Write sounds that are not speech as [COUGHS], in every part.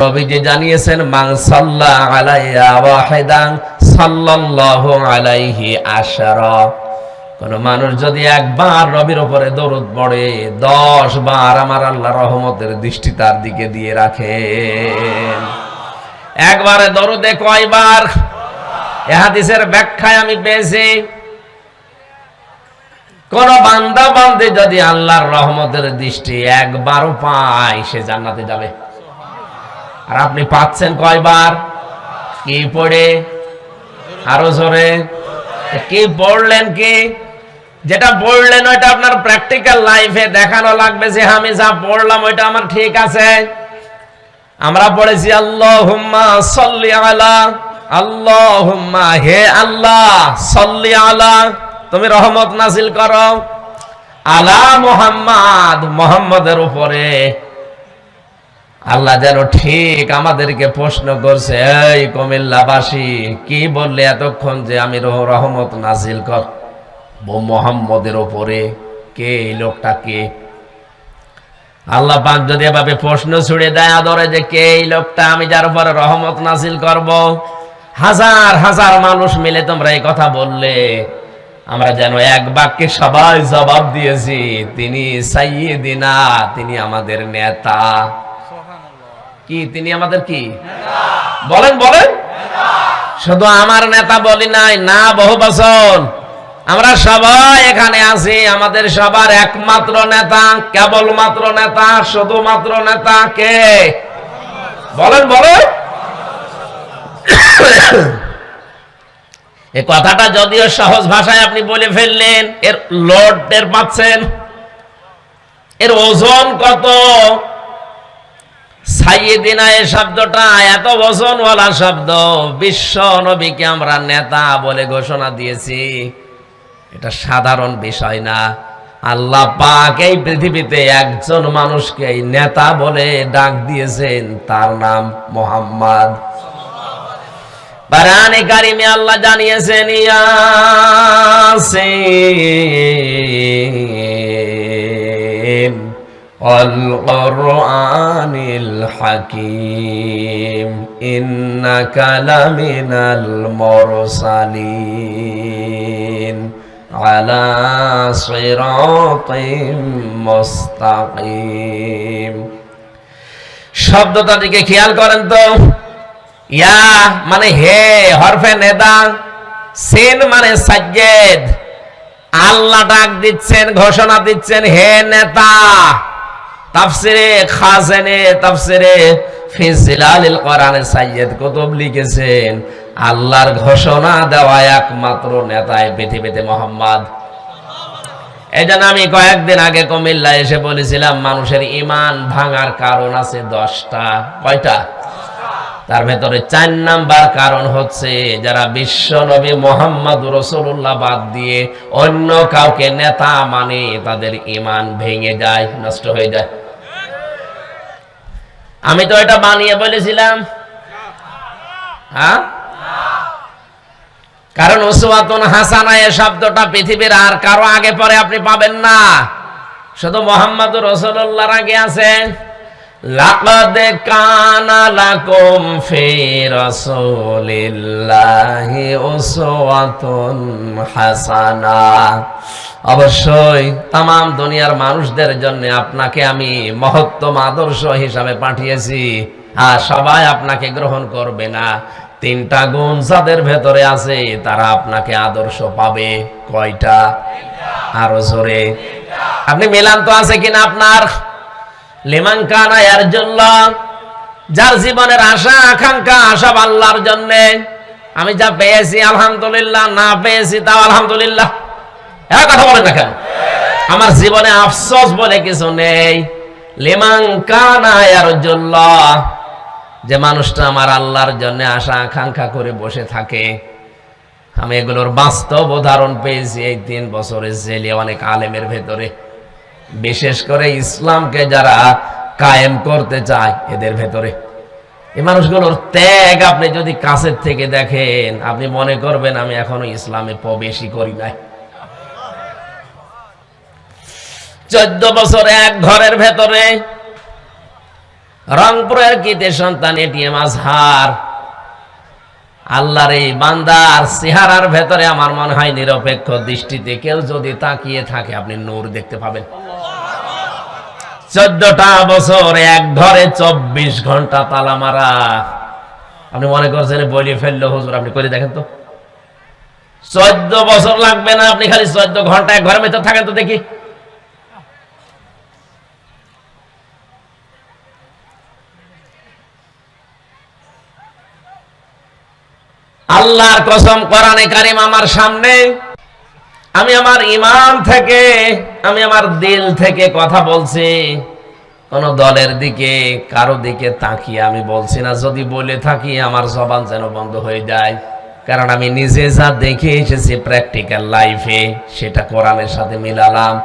নবীজি জানিয়েছেন, মান সাল্লা আলাইয়া ওয়াহিদান সাল্লাল্লাহু আলাইহি আশারা। কোন মানুষ যদি একবার নবীর উপরে দরুদ পড়ে, দশ বার আমার আল্লাহ রহমতের দৃষ্টি তার দিকে দিয়ে রাখেন একবারে দরুদে কয়বার? হাদিসের ব্যাখ্যায় আমি পেয়েছি। কোন বান্দা বান্দে যদি আল্লাহর রহমতের দৃষ্টি একবারও পায়, সে জান্নাতে যাবে। আর আপনি পাচ্ছেন কয়বার? কি পড়ে? আরও জোরে। কি পড়লেন কি? যেটা পড়লেন ওইটা আপনার প্র্যাকটিক্যাল লাইফে দেখানো লাগবে যে আমি যা পড়লাম ওইটা আমার ঠিক আছে। আমরা পড়েছি আল্লাহুম্মা সাল্লি আলা আল্লাহুম্মা, হে আল্লাহ, সাল্লি আলা তুমি রহমত নাজিল করো। আলা মুহাম্মাদ, মুহাম্মাদের উপরে। আল্লাহ যেন ঠিক আমাদেরকে প্রশ্ন করছে, এই কুমিল্লাবাসী, কি বললে এতক্ষণ যে আমি রহ- রহমত নাজিল কর মোহাম্মদের ওপরে, কে এই লোকটা, কে? আল্লাহ পাক যদি এভাবে প্রশ্ন ছুড়ে দেয় আদরে যে, কে এই লোকটা, আমি যার উপরে রহমত নাজিল করব? হাজার হাজার মানুষ মিলে তোমরা এই কথা বললে। আমরা যেন এক বাক্যে সবাই জবাব দিয়েছি, তিনি সাইয়েদিনা তিনি আমাদের নেতা। কি? তিনি আমাদের কি? বলেন বলেন। শুধু আমার নেতা বলি নাই, না, বহু বছর আমরা সবাই এখানে আছি, আমাদের সবার একমাত্র নেতা, কেবলমাত্র নেতা, শুধুমাত্র নেতা কে? বলেন বলেন। [COUGHS] এ কথাটা যদিও সহজ ভাষায় আপনি বলে ফেললেন, এর লোড টের পাচ্ছেন। এর ওজন কত? সাইয়েদিনা এই শব্দটা এত ওজনওয়ালা শব্দ, বিশ্ব নবীকে আমরা নেতা বলে ঘোষণা দিয়েছি। এটা সাধারণ বিষয় না। আল্লাহ পাক এই পৃথিবীতে একজন মানুষকে নেতা বলে ডাক দিয়েছেন, তার নাম মোহাম্মদ। বারানে কারিমে আল্লাহ জানিয়েছেন, ইয়াসিন। والقرآن الحكيم إنك لمن المرسلين على صراط مستقيم শব্দটা দিকে খেয়াল করেন তো ইয়া মানে হে হরফে নেদা সেন মানে সাজ্জেদ আল্লাহ ডাক দিচ্ছেন ঘোষণা দিচ্ছেন হে নেতা তাফসিরে খাজেনে, তাফসিরে ফি জিলালিল কোরআনে সাইয়্যিদ কুতুব লিখেছেন, আল্লাহর ঘোষণা দেওয়া একমাত্র নেতায় পৃথিবীতে মোহাম্মদ। এই আমি কয়েকদিন আগে কুমিল্লা এসে বলেছিলাম, মানুষের ইমান ভাঙার কারণ আছে দশটা, কয়টা? তার ভেতরে চার নাম্বার কারণ হচ্ছে যারা বিশ্ব নবী মোহাম্মদ রসুল্লাহ বাদ দিয়ে অন্য কাউকে নেতা মানে তাদের ইমান ভেঙে যায়, নষ্ট হয়ে যায়। আমি তো এটা বানিয়ে বলেছিলাম। হ্যাঁ? কারণ ওসওয়াতুন হাসানা এ শব্দটা পৃথিবীর আর কারও আগে পরে আপনি পাবেন না। শুধু মোহাম্মদ রসুল্লাহর আগে আছে। হাসানা। অবশ্যই তাম দুনিয়ার মানুষদের জন্য আপনাকে আমি মহত্তম আদর্শ হিসাবে পাঠিয়েছি। আর সবাই আপনাকে গ্রহণ করবে না। তিনটা গুণ যাদের ভেতরে আছে, তারা আপনাকে আদর্শ পাবে। কয়টা? আরও জোরে। আপনি মিলান তো আছে কিনা আপনার? লিমান কানা ইয়ারজুল্লাহ, যার জীবনের আশা, আকাঙ্ক্ষা, আশা আল্লাহর জন্য। আমি যা পেয়েছি, আলহামদুলিল্লাহ, না পেয়েছি, তাও আলহামদুলিল্লাহ। এক কথা বলেন না কেন? আমার জীবনে আফসোস বলে কিছু নেই। যে মানুষটা আমার আল্লাহর জন্য আশা আকাঙ্ক্ষা করে বসে থাকে। আমি এগুলোর বাস্তব উদাহরণ পেয়েছি এই তিন বছরের জেলে অনেক আলেমের ভেতরে। বিশেষ করে ইসলামকে যারা কায়েম করতে চায় এদের ভেতরে। এই মানুষগুলোর ত্যাগ আপনি যদি কাছের থেকে দেখেন, আপনি মনে করবেন আমি এখনও ইসলামে প্রবেশই করি নাই। চোদ্দ বছর এক ঘরের ভেতরে। রংপুরের কিতে সন্তান এটিএম আজহার। আল্লাহর এই বান্দার চেহারার ভেতরে আমার মনে হয় নিরপেক্ষ দৃষ্টিতে কেউ যদি তাকিয়ে থাকে, আপনি নূর দেখতে পাবেন। চোদ্দটা বছর, এক ঘরে চব্বিশ ঘণ্টা তালা মারা। আপনি মনে করছেন বলি ফেলল, হুজুর, আপনি করে দেখেন তো। চোদ্দ বছর লাগবে না, আপনি খালি চোদ্দ ঘণ্টা এক ঘরের ভেতর থাকেন তো দেখি। আল্লাহর কসম, কোরআনে কারিম আমার সামনে। আমি আমার ইমান থেকে, আমি আমার দিল থেকে কথা বলছি। কোন দলের দিকে, কারও দিকে তাকিয়ে আমি বলছি না। যদি বলে থাকি, আমার জবান যেন বন্ধ হয়ে যায়। কারণ আমি নিজে যা দেখে এসেছি প্র্যাকটিক্যাল লাইফে সেটা কোরআনের সাথে মিলালাম।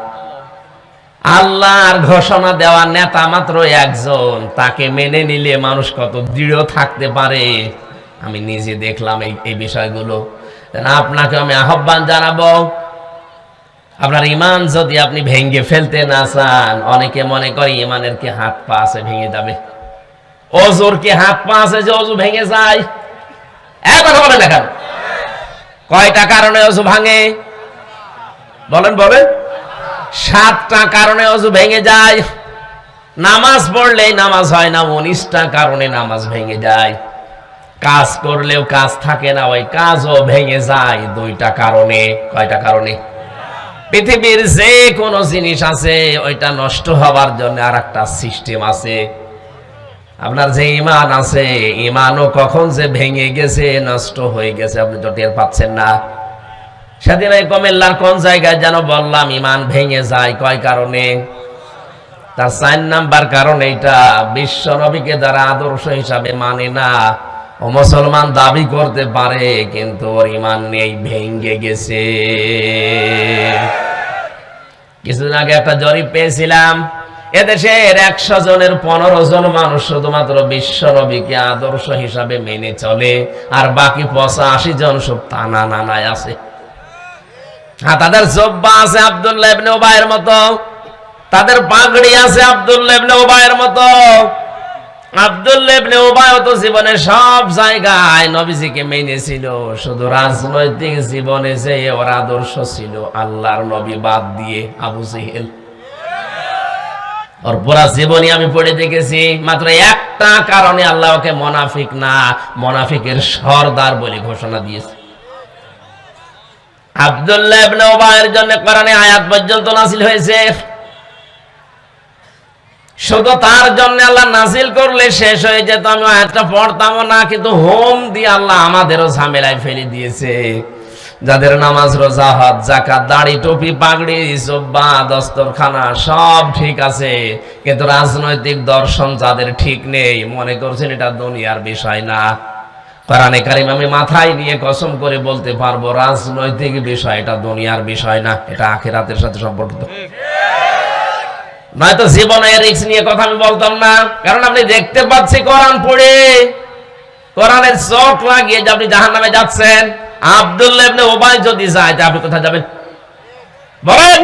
আল্লাহর ঘোষণা দেওয়া নেতা মাত্র একজন। তাকে মেনে নিলে মানুষ কত দৃঢ় থাকতে পারে। আমি নিজে দেখলাম এই এই বিষয়গুলো। আপনাকে আমি আহ্বান জানাব, আপনার ইমান যদি আপনি ভেঙ্গে ফেলতে না চান, অনেকে মনে করে ইমানের কি হাত পা আছে, ভেঙে যাবে। অজুর কি হাত পা আছে যে অজু ভেঙে যায়? এখন বলে দেখান কয়টা কারণে অজু ভাঙে? বলেন বলেন। সাতটা কারণে অজু ভেঙে যায়। নামাজ পড়লেই নামাজ হয় না, উনিশটা কারণে নামাজ ভেঙে যায়। কাজ করলেও কাজ থাকে না, ওই কাজও ভেঙে যায় দুইটা কারণে। কয়টা কারণে? পৃথিবীর যে কোনো জিনিস আছে, ওইটা নষ্ট হবার জন্য আর একটা সিস্টেম আছে। আপনার যে ইমান আছে, ইমানও কখন যে ভেঙে গেছে, নষ্ট হয়ে গেছে, আপনি তো টের পাচ্ছেন না। সেদিন এই কমেল্লার কোন জায়গায় যেন বললাম, ইমান ভেঙে যায়, কয় কারণে? তার চার নাম্বার কারণ এইটা, বিশ্ব নবীকে যারা আদর্শ হিসাবে মানে না ও মুসলমান দাবি করতে পারে, কিন্তু ওর ইমান নেই ভেঙ্গে গেছে। কিছুদিন আগে একটা জরিপ পেয়েছিলাম, এদেশের একশো জনের পনেরো জন মানুষ শুধুমাত্র বিশ্ব নবীকে আদর্শ হিসাবে মেনে চলে, আর বাকি পঁচাশি জন সব টানা নানায় আছে। হ্যাঁ তাদের জব্বা আছে আব্দুল্লাহ ওবায়ের মতো, তাদের পাগড়ি আছে আব্দুল্লাহ ওবায়ের মতো। আব্দুল্লাহ ইবনে উবায় তো জীবনে সব জায়গায় নবীজিকে মেনেছিল। শুধু রাজনৈতিক জীবনে যে ওর আদর্শ ছিল, আল্লাহর নবী বাদ দিয়ে আবু জেহেল। ওর পুরা জীবনী আমি পড়ে দেখেছি, মাত্র একটা কারণে আল্লাহ ওকে মোনাফিক না, মোনাফিকের সর্দার বলে ঘোষণা দিয়েছে। আব্দুল্লাহ ইবনে জন্য কোরআনে আয়াত পর্যন্ত নাসিল হয়েছে। শুধু তার জন্য আল্লাহ নাজিল করলে শেষ হয়ে যেত। আমি আয়াতটা পড়তাম না, কিন্তু হোম দিয়ে আল্লাহ আমাদেরও ঝামেলায় ফেলে দিয়েছে। যাদের নামাজ, রোজা হাত জাকাত দাড়ি, টুপি, পাগড়ি, জব্বা, দস্তরখানা সব ঠিক আছে, কিন্তু রাজনৈতিক দর্শন যাদের ঠিক নেই, মনে করছেন এটা দুনিয়ার বিষয় না। কোরআনে কারিম আমি মাথায় নিয়ে কসম করে বলতে পারব, রাজনৈতিক বিষয় এটা দুনিয়ার বিষয় না, এটা আখেরাতের সাথে সম্পর্কিত। নয়তো জীবনে রিক্স নিয়ে কথা আমি বলতাম না। কারণ আপনি দেখতে পাচ্ছি কোরআন পড়ে। কোরআনের চোখ লাগিয়ে যে আপনি জাহান নামে যাচ্ছেন। আব্দুল্লাহ ইবনে ওবাই যদি যায়, তা আপনি কোথায় যাবেন? বলেন।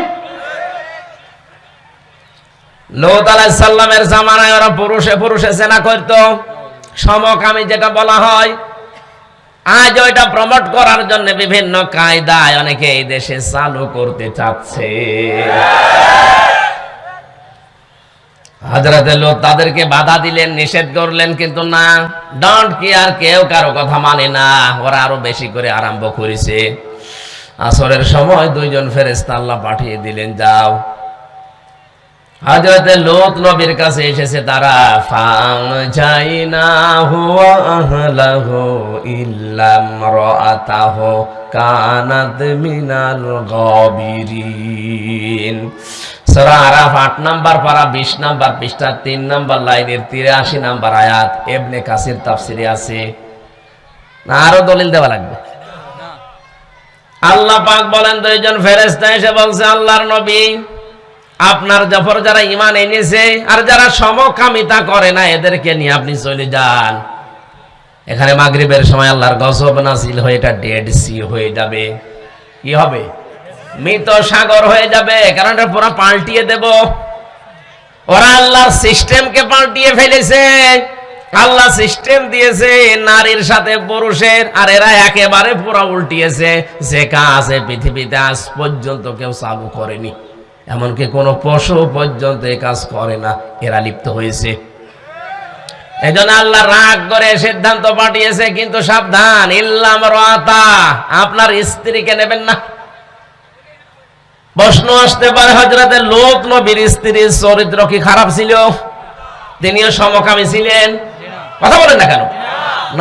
লোত আলাইহিস সালামের জামানায় ওরা পুরুষে পুরুষে সেনা করত। সমকামী যেটা বলা হয়। আজ ওইটা প্রমোট করার জন্য বিভিন্ন কায়দায় অনেকে এই দেশে চালু করতে চাচ্ছে। হাজরাতে লোক তাদেরকে বাধা দিলেন, নিষেধ করলেন, কিন্তু না। ডন্ট আর কেউ কারও কথা মানে না। ওরা আরও বেশি করে আরম্ভ করেছে। আসরের সময় দুইজন ফেরেস্তা আল্লাহ পাঠিয়ে দিলেন, যাও। হাজরতে লোত নবীর কাছে এসেছে তারা ফাং যাই না হুয়া আহলাহু ইল্লাম রাআতাহু কানাত মিনাল গাবিরিন। সূরা আরাফ 8 নাম্বার পারা 20 নাম্বার পৃষ্ঠা 3 নাম্বার লাইনের 83 নাম্বার আয়াত ইবনে কাসির তাফসিরে আছে। না আরও দলিল দেওয়া লাগবে। আল্লাহ পাক বলেন দুইজন ফেরেশতা এসে বলছে আল্লাহর নবী আপনার জফর যারা ইমান এনেছে আর যারা সমকামিতা করে না, এদেরকে নিয়ে আপনি চলে যান। এখানে মাগরিবের সময় আল্লাহর গজব নাসিল হয়ে এটা ডেড সি হয়ে যাবে। কি হবে? মৃত সাগর হয়ে যাবে, কারণ এটা পুরো পাল্টিয়ে দেব। ওরা আল্লাহর সিস্টেমকে পাল্টিয়ে ফেলেছে। আল্লাহ সিস্টেম দিয়েছে নারীর সাথে পুরুষের, আর এরা একেবারে পুরো উল্টিয়েছে। যে কাজ পৃথিবীতে আজ পর্যন্ত কেউ চালু করেনি। এমনকি কোনো পশু পর্যন্ত এই কাজ করে না, এরা লিপ্ত হয়েছে। এই জন্য আল্লাহ রাগ করে সিদ্ধান্ত পাঠিয়েছে, কিন্তু সাবধান ইল্লাম রাতা আপনার স্ত্রীকে নেবেন না। প্রশ্ন আসতে পারে হজরতের লোক নবীর স্ত্রীর চরিত্র কি খারাপ ছিল? তিনিও সমকামী ছিলেন। কথা বলেন না কেন?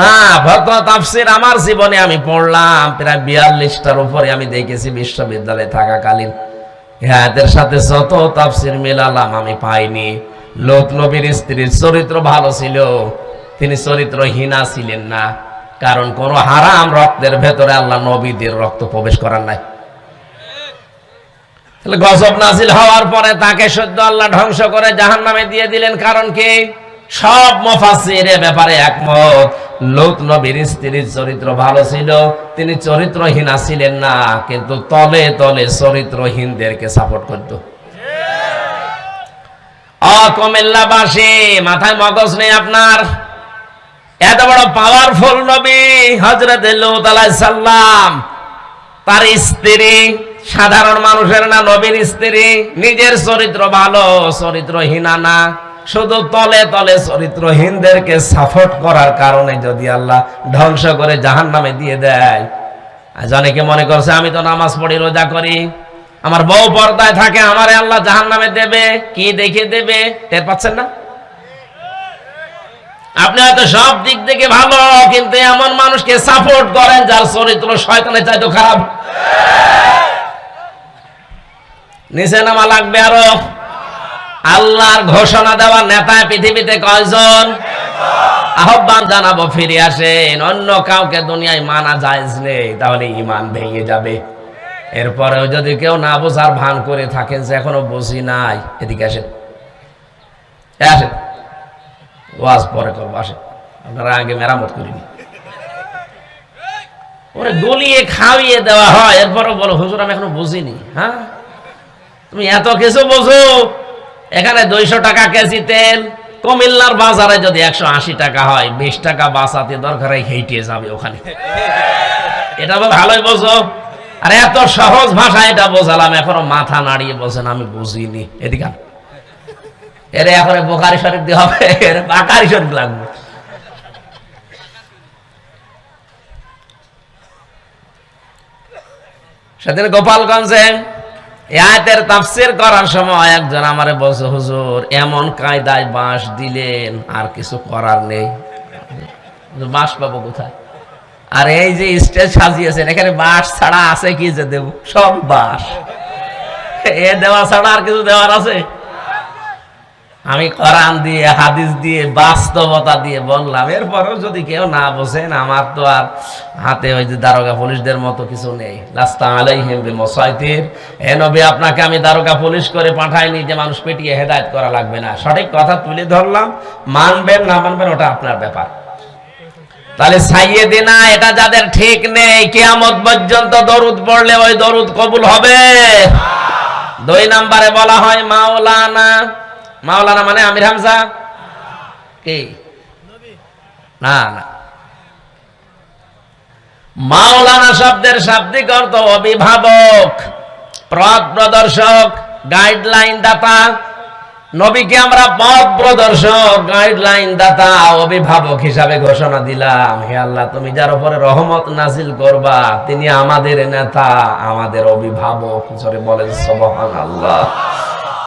না ভক্ত তাফসির আমার জীবনে আমি পড়লাম, প্রায় বিয়াল্লিশটার উপরে আমি দেখেছি বিশ্ববিদ্যালয়ে থাকাকালীন। হায়াতের সাথে যত তাফসির মেলালাম আমি পাইনি। লোক নবীর স্ত্রীর চরিত্র ভালো ছিল, তিনি চরিত্রহীনা ছিলেন না। কারণ কোন হারাম রক্তের ভেতরে আল্লাহ নবীদের রক্ত প্রবেশ করার নাই। তাহলে গজব নাজিল হওয়ার পরে তাকে সদ্য আল্লাহ ধ্বংস করে জাহান নামে দিয়ে দিলেন কারণ কি? সব মফাসির ব্যাপারে একমত। লোক নবীর স্ত্রীর চরিত্র ভালো ছিল, তিনি চরিত্রহীনা ছিলেন না, কিন্তু তলে তলে চরিত্রহীনদেরকে সাপোর্ট করত। মাথায় মগজ নেই আপনার। এত বড় পাওয়ারফুল নবী হজরত সাল্লাম তার স্ত্রী, সাধারণ মানুষের না নবীর স্ত্রী, নিজের চরিত্র ভালো, চরিত্রহীনা না। শুধু তলে তলে চরিত্রহীনদেরকে সাপোর্ট করার কারণে যদি আল্লাহ ধ্বংস করে জাহান নামে দিয়ে দেয়। আজ অনেকে মনে করছে, আমি তো নামাজ পড়ি রোজা করি। আমার বউ পর্দায় থাকে, আমারে আল্লাহ জাহান নামে দেবে, কি দেখে দেবে? টের পাচ্ছেন না? আপনি হয়তো সব দিক থেকে ভালো, কিন্তু এমন মানুষকে সাপোর্ট করেন যার চরিত্র শয়তানের চাইতো খারাপ। নিচে নামা লাগবে আরও। আল্লাহর ঘোষণা দেওয়ার নেতা পৃথিবীতে কয়জন? আহ্বান জানাব, ফিরে আসেন। অন্য কাউকে দুনিয়ায় মানা যায় নেই, তাহলে ইমান ভেঙে যাবে। এরপরেও যদি কেউ না বোঝার ভান করে থাকেন যে এখনও বুঝি নাই। এদিকে আসেন। আসেন। ওয়াজ পরে করব, আসেন। আপনারা আগে মেরামত করিনি ওরে গলিয়ে খাওয়িয়ে দেওয়া হয়, এরপরও বলো, হুজুর, আমি এখনও বুঝিনি। হ্যাঁ? তুমি এত কিছু বোঝো। এখানে দুইশো টাকা কেজি তেল। কুমিল্লার বাজারে যদি একশো আশি টাকা হয়, বিশ টাকা বাঁচাতে দরকার হেঁটে যাবে ওখানে। এটা তো ভালোই বোঝো। আর এত সহজ ভাষা এটা বোঝালাম, এখনও মাথা নাড়িয়ে বলছেন আমি বুঝিনি। এদিকে এর এখন বোকারি শরীফ দিয়ে হবে, এর বাকারি শরীফ লাগবে। সেদিন গোপালগঞ্জে আয়াতের তাফসির করার সময় একজন আমারে বলছে, হুজুর, এমন কায়দায় বাঁশ দিলেন, আর কিছু করার নেই। বাঁশ পাবো কোথায়? আর, এই যে স্টেজ সাজিয়েছেন, এখানে বাঁশ ছাড়া আছে কি যে দেব? সব বাঁশ। এ দেওয়া ছাড়া আর কিছু দেওয়ার আছে? আমি কোরআন দিয়ে, হাদিস দিয়ে, বাস্তবতা দিয়ে বললাম। এরপরেও যদি কেউ না বোঝেন, আমার তো আর হাতে ওই যে দারোগা পুলিশদের মতো কিছু নেই। লাস্তা আলাইহিম বিল মুসাইতির এ নবী, আপনাকে আমি দারোগা পুলিশ করে পাঠাইনি যে মানুষ পেটিয়ে হেদায়েত করা লাগবে না। সঠিক কথা তুলে ধরলাম। মানবেন না মানবেন, ওটা আপনার ব্যাপার। তাহলে সাইয়েদিনা, এটা যাদের ঠিক নেই, কিয়ামত পর্যন্ত দরুদ পড়লে ওই দরুদ কবুল হবে। দুই নম্বরে বলা হয় মাওলানা মাওলানা মানে আমির হামজা? কি? না না। মাওলানা শব্দের শাব্দিক অর্থ অভিভাবক পথ প্রদর্শক গাইডলাইন দাতা। নবীকে আমরা পথ প্রদর্শক গাইডলাইন দাতা, অভিভাবক হিসাবে ঘোষণা দিলাম। হে আল্লাহ, তুমি যার উপরে রহমত নাজিল করবা, তিনি আমাদের নেতা, আমাদের অভিভাবক। জোরে বলেন, সুবহানাল্লাহ।